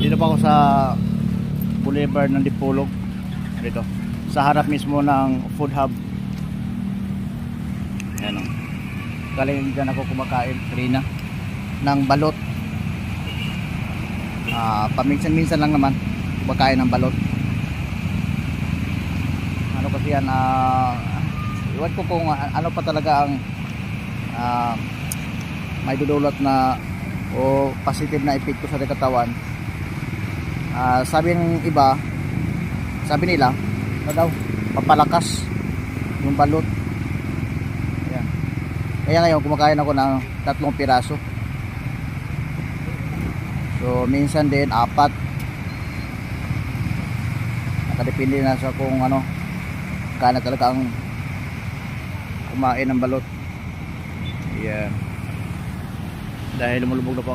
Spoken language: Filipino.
Dito pa ako sa Boulevard ng Dipolog. Dito. Sa harap mismo ng food hub. Ayan o. Galing dyan ako kumakain kanina ng balot. Ah, paminsan-minsan lang naman kumakain ng balot. Ano kasi yan, ah, iwan ko kung ano pa talaga ang ah, may dudulot na o positive na epekto sa katawan. Ah, sabi ng iba, sabi nila, ano daw, papalakas yung balot. Ayan. Kaya ngayon kumakain ako ng tatlong piraso. So minsan din apat. Nakadepende na sa kung ano kana talaga ang kumain ng balot. Ayan. Dahil lumulubog na po